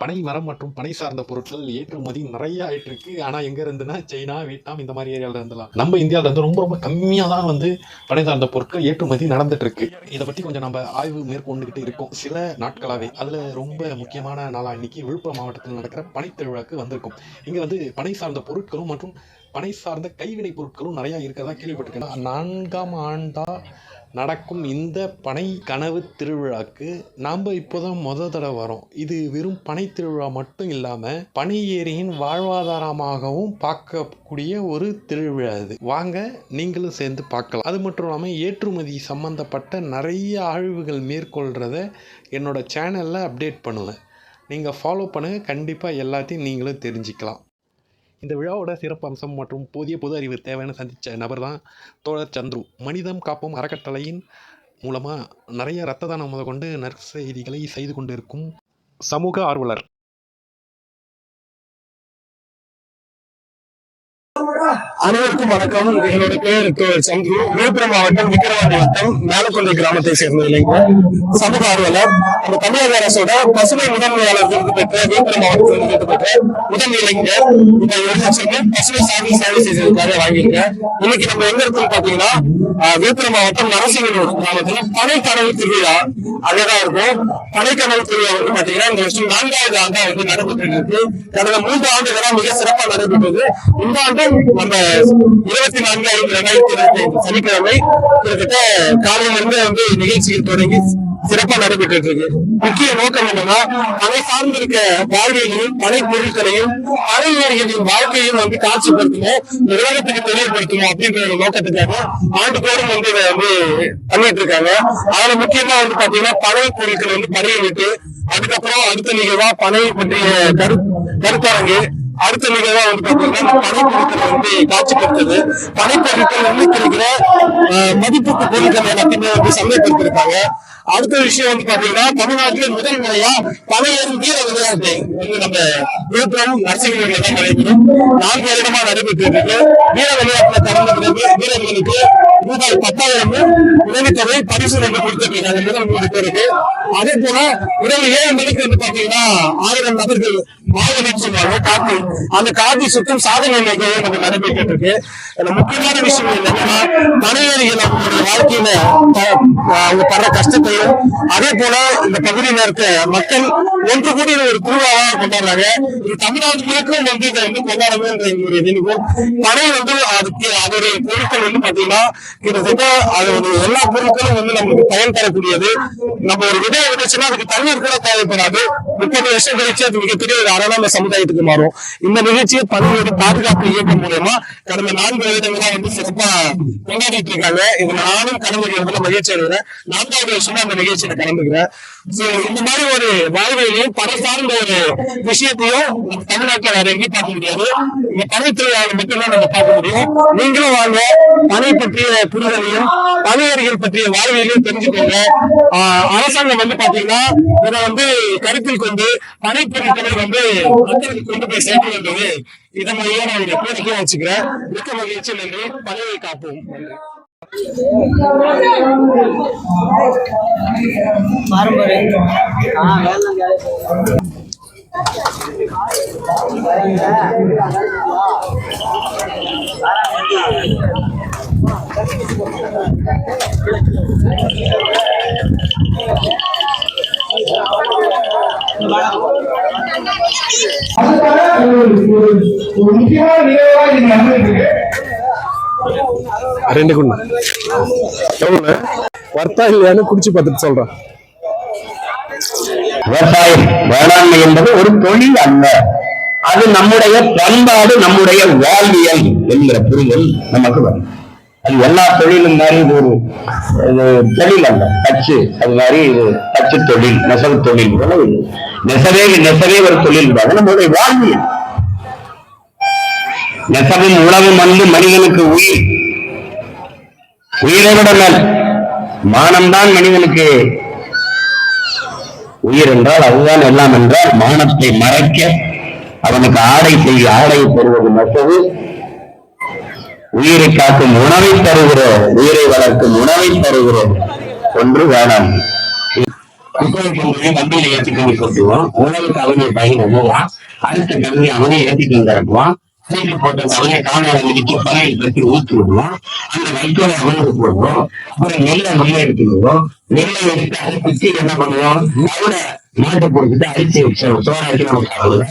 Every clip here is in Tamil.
பனை மரம் மற்றும் பனை சார்ந்த பொருட்கள் ஏற்றுமதி நிறைய ஆயிட்டு இருக்கு ஆனா எங்க இருந்துன்னா சைனா வியட்நாம் இந்த மாதிரி ஏரியால இருந்தலாம். நம்ம இந்தியாவில இருந்து ரொம்ப ரொம்ப கம்மியா தான் வந்து பனை சார்ந்த பொருட்கள் ஏற்றுமதி நடந்துட்டு இருக்கு இதை பத்தி கொஞ்சம் நம்ம ஆய்வு மேற்கொண்டுகிட்டு இருக்கோம். சில நாட்களாவே அதுல ரொம்ப முக்கியமான நாளா இன்னைக்கு விழுப்புரம் மாவட்டத்தில் நடக்கிற பனை திருவிழாக்கு வந்திருக்கும். இங்க வந்து பனை சார்ந்த பொருட்களும் மற்றும் பனை சார்ந்த கைவினை பொருட்களும் நிறைய இருக்கிறதா கேள்விப்பட்டிருக்கேன். நான்காம் ஆண்டா நடக்கும் இந்த பனை கனவு திருவிழாக்கு நாம் இப்போதான் முத தடவை வரோம். இது வெறும் பனை திருவிழா மட்டும் இல்லாமல் பனை ஏரியின் வாழ்வாதாரமாகவும் பார்க்கக்கூடிய ஒரு திருவிழா இது. வாங்க நீங்களும் சேர்ந்து பார்க்கலாம். அது மட்டும் இல்லாமல் ஏற்றுமதி சம்மந்தப்பட்ட நிறைய ஆய்வுகள் மேற்கொள்கிறத என்னோட சேனலில் அப்டேட் பண்ணுவேன். நீங்கள் ஃபாலோ பண்ணுங்கள் கண்டிப்பாக எல்லாத்தையும் நீங்களும் தெரிஞ்சுக்கலாம். இந்த விழாவோட சிறப்பம்சம் மற்றும் புதிய பொது அறிவு தேவையான சந்தித்த நபர் தான் தோழர் சந்துரு. மனிதம் காப்போம் அறக்கட்டளையின் மூலமாக நிறைய ரத்த தானம் முதற்கொண்டு நற்செய்திகளை செய்து கொண்டிருக்கும் சமூக ஆர்வலர். அனைவருக்கும் வணக்கம். என்னோட பேர் தோழர் சந்துரு விழுப்புரம் மாவட்டம் விக்கிரவாண்டி வட்டம் மேலக்கொண்டை கிராமத்தை சேர்ந்த இளைஞர். சமூக ஆர்வலர். நம்ம தமிழக அரசோட பசுமை முதன்மையாளர் விருது பெற்ற விழுப்புரம் மாவட்டத்தில் விருது பெற்ற முதன் இளைஞர். இந்த ஒரு பசுமை சார்பில் சேவை செய்ததுக்காக வாங்கியிருக்கேன் இன்னைக்கு நம்ம எங்க இருக்கோம் பாத்தீங்கன்னா விழுப்புரம் மாவட்டம் நரசிங்கனூர் கிராமத்துல பனைக்கடல் திருவிழா அங்கதான் இருக்கும். பனை கடவுள் திருவிழா வந்து பாத்தீங்கன்னா இந்த வருஷம் நான்காவது ஆண்டா வந்து நடைபெற்று இருக்கு. கடந்த மூன்று ஆண்டுகளா மிக சிறப்பா நடைபெற்றது. இந்த ஆண்டு நம்ம இருபத்தி நான்கு ஐந்து ரெண்டாயிரத்தி இருபத்தி ஐந்து சனிக்கிழமை கிட்டத்தட்ட காலையிலிருந்து வந்து வந்து நிகழ்ச்சிகள் தொடங்கி சிறப்பா நடைபெற்று இருக்கு முக்கிய நோக்கம் என்னன்னா அதை சார்ந்திருக்க வாழ்வியலையும் பனை பொருட்களையும் பனைஞர்களின் வாழ்க்கையும் வந்து காட்சிப்படுத்தணும் நிறுவனத்துக்கு தெளிவுபடுத்தணும் அப்படின்ற ஒரு நோக்கத்துக்காக ஆண்டுதோறும் வந்து இதை வந்து பண்ணிட்டு இருக்காங்க அதுல முக்கியமா வந்து பாத்தீங்கன்னா பனை பொருட்கள் வந்து பணியிட்டு அதுக்கப்புறம் அடுத்த நிகழ்வா பனை பற்றிய கரு கருத்தரங்கு அடுத்த நிகழ்வா வந்து பாத்தீங்கன்னா பனை வந்து காட்சிப்படுத்துது. பனை பொருட்கள் வந்து கிடைக்கிற அஹ், மதிப்புக்கு பொருட்கள் எல்லாத்தையுமே வந்து சந்தைப்படுத்திருக்காங்க அடுத்த விஷயம் வந்து பாத்தீங்கன்னா தமிழ்நாட்டில் முதல் முறையா பழையரும் வீர விளையாட்டு வந்து நம்ம விழுப்புரம் நரசிங்கூர்ல தான் நடைபெறும் நான்கு வருடமா நடைபெற்று இருக்கு. வீர விளையாட்டுல கலந்து வீரர்களுக்கு ரூபாய் பத்தாயிரமும் உதவித்தொகை பரிசு வந்து கொடுத்திருக்காங்க முதல் மூணு பேருக்கு. அதே போல இரவு ஏழு மணிக்கு வந்து பாத்தீங்கன்னா ஆயிரம் நபர்கள் மாவட்டம் சொல்லுவாங்க காப்பி. அந்த காப்பி சுத்தம் சாதனை நிகழ்வு நம்ம நடைபெற்று இருக்கு. முக்கியமான விஷயம் என்னன்னா மனைவியர்கள் அவங்களுடைய வாழ்க்கையில ப- அவங்க படுற முடியும் அதே போல இந்த பகுதியில இருக்க மக்கள் ஒன்று கூடி ஒரு திருவிழாவாக கொண்டாடுறாங்க. இது தமிழ்நாடு முழுக்கும் வந்து இதை வந்து கொண்டாடணுன்ற ஒரு நினைவும் பனை வந்து அதுக்கு அதோடைய பொருட்கள் வந்து பாத்தீங்கன்னா கிட்டத்தட்ட அது அதோட எல்லா பொருட்களும் வந்து நம்மளுக்கு பயன் தரக்கூடியது. நம்ம ஒரு விதையை விதைச்சுன்னா அதுக்கு தண்ணீர் கூட தேவைப்படாது. முப்பது வருஷம் கழிச்சு அது மிகப்பெரிய ஒரு அரணாம சமுதாயத்துக்கு மாறும். இந்த நிகழ்ச்சியை பல்வேறு பாதுகாப்பு இயக்கம் மூலயமா கடந்த நான்கு வருடங்களா வந்து சிறப்பா கொண்டாடிட்டு இருக்காங்க. இது நானும் கலந்துக்கிறதுல மகிழ்ச்சி அடைகிறேன். நான்காவது வருஷமா அந்த நிகழ்ச்சியில கலந்துக்கிறேன். சோ இந்த மாதிரி ஒரு வாழ்வியலையும் பண சார்ந்த ஒரு விஷயத்தையும் தமிழ்நாட்டில் வேற எங்கேயும் பார்க்க முடியாது. இந்த பனை திருவிழாவை மட்டும்தான் நம்ம பார்க்க முடியும். நீங்களும் வாங்க பனை பற்றிய புரிதலையும் பணியர்கள் பற்றிய வாழ்வியலையும் தெரிஞ்சுக்கோங்க. ஆஹ் அரசாங்கம் வந்து பாத்தீங்கன்னா இதை வந்து கருத்தில் கொண்டு பனை பொருட்களை வந்து மக்களுக்கு கொண்டு போய் சேர்க்க வேண்டியது இதன் மாதிரியே நான் ஒரு கோரிக்கையா வச்சுக்கிறேன். மிக்க மகிழ்ச்சி நன்றி. பதவியை காப்போம். நன்றி ஒரு முக்கியமான நிகழ்வாக நீங்க நடந்திருக்கு ரெண்டு குண்டு வர்த்தா இல்லையான்னு குடிச்சு பார்த்துட்டு சொல்றேன். விவசாயம் வேளாண்மை என்பது ஒரு தொழில் அல்ல. அது நம்முடைய பண்பாடு நம்முடைய வாழ்வியல் என்கிற புரிதல் நமக்கு வரும். அது எல்லா தொழிலும் மாதிரி இது ஒரு இது தொழில் அல்ல. தச்சு அது மாதிரி இது தச்சு தொழில் நெசவு தொழில். போல இது. நெசவே நெசவே ஒரு தொழில். அது வாழ்வியல். நெசவும் உணவும் வந்து மனிதனுக்கு உயிர். உயிரை விட மேல். மானம்தான் மனிதனுக்கு. உயிர் என்றால் அதுதான் எல்லாம் என்றால் மானத்தை மறைக்க அவனுக்கு ஆடை செய்ய ஆடை தருவது நெசவு உயிரை காக்கும் உணவை தருகிறோம் உயிரை வளர்க்கும் உணவை தருகிறோம் ஒன்று வேணாம் வண்டியில உணவுக்கு அவனை பயன் உதவுவான் அடுத்த கல்வி அவனை ஏற்றிட்டு வந்து இறக்குவான் சீட்டு போட்டு அவனே காணாத முடிச்சு பழையில் கட்டி ஊற்றி விடுவான் அந்த வைக்கோலை அவனுக்கு போடுவோம். அப்புறம் நெல்லை நம்ம எடுத்துக்குவோம். நெல்லை எடுத்து அதை குத்தி என்ன பண்ணுவோம்? அவனை மாட்டை கொடுத்துட்டு அரிசி வச்சிடும் சோறாக்கி நமக்கு அவ்வளவு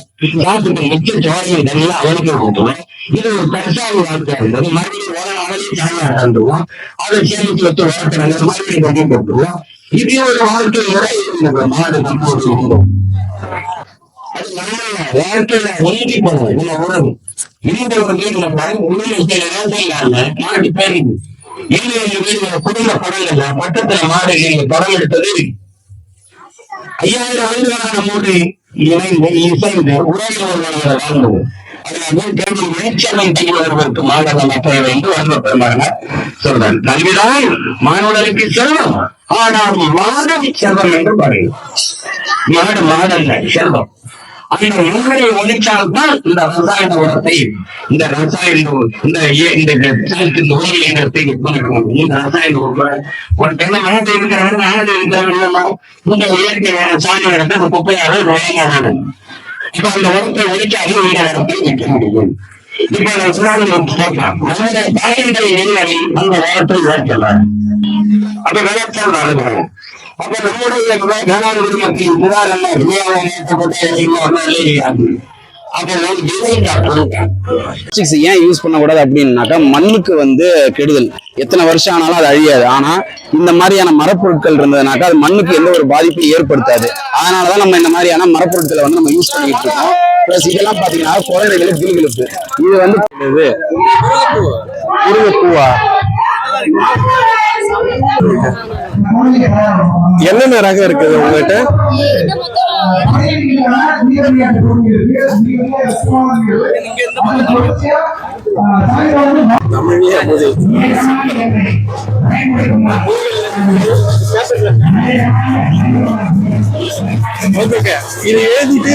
மாட்டுக்கு முக்கிய சோறையும் நல்லா அவனுக்கு கொடுத்துருவோம் இது ஒரு பெருசாக வாழ்க்கை இருந்தது மறுபடியும் ஒரு அவனையும் சாமியா தந்துவோம் அதை சேமிச்சு வச்சு வளர்த்துறாங்க மறுபடியும் கொண்டு போட்டுருவோம். இது ஒரு வாழ்க்கை முறை இருந்தது மாடு நம்ம ஒரு அது நம்ம வாழ்க்கையில ஒழுங்கி போனோம் இந்த உறவு. இந்த ஒரு வீடுல பாருங்க உண்மையில இல்லாம மாடு பேருது எங்க எங்க வீடுல குடும்ப படங்கள்ல பக்கத்துல மாடு படம் எடுத்தது ஐயாயிரம் ஆண்டுகளாக நம்மோடு இணைந்து இசைந்து உறவுகள் வாழ்ந்தது மாணவர்களுக்கு செல்வம். ஆனால் மாதவி செல்வம் என்று பாருங்கள். மாடு மாடல்ல செல்வம். அந்த முன்னரை ஒழிச்சால்தான் இந்த ரசாயன உரத்தை இந்த ரசாயன இந்த இந்த இந்த இந்த உயிர் இனத்தை விற்பனை இந்த ரசாயன உரம் ஒரு தென்னை மனத்தை இருக்கிறாங்க ஆடு இருக்கிறாங்க இந்த இயற்கை சாணி இடத்தை இந்த குப்பையாக நுழையானது இப்ப அந்த உரத்தை ஒழிச்சு அதிக உயிரினத்தை வைக்க முடியும். இப்ப நான் சொன்னாலும் அந்த தாயங்களை எதிராளி அந்த உரத்தை விளைச்சலாம் அப்ப விளைச்சல் அழுகிறாங்க அப்ப நம்முடைய ஜனாதிபதி மக்கள் டிசைன் பிளாஸ்டிக்ஸ் ஏன் யூஸ் பண்ணக்கூடாது அப்படின்னாக்கா மண்ணுக்கு வந்து கெடுதல். எத்தனை வருஷம் ஆனாலும் அது அழியாது. ஆனா இந்த மாதிரியான மரப்பொருட்கள் இருந்ததுனாக்கா அது மண்ணுக்கு எந்த ஒரு பாதிப்பையும் ஏற்படுத்தாது. அதனாலதான் நம்ம இந்த மாதிரியான மரப்பொருட்களை வந்து நம்ம யூஸ் பண்ணிட்டு இருக்கோம். பிளஸ் இதெல்லாம் பாத்தீங்கன்னா குழந்தைகளுக்கு இது வந்து இது முருங்கைப்பூவா என்னென்ன ரகம் இருக்குது உங்ககிட்ட தமிழ்லயே ஓகே இது எழுதிட்டு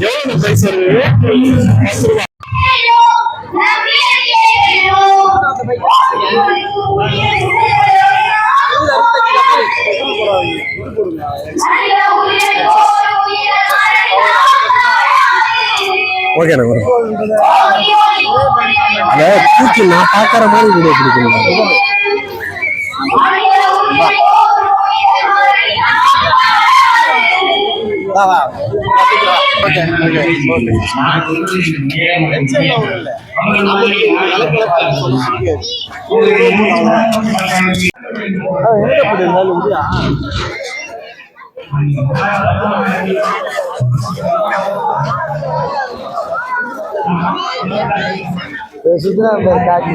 எவ்வளவு பிரைஸ் வருது? ஓகே அதை தூக்கி நான் பார்க்குற மாதிரி வீடியோ பிடிக்கணும் என்ன Sudah berkaji.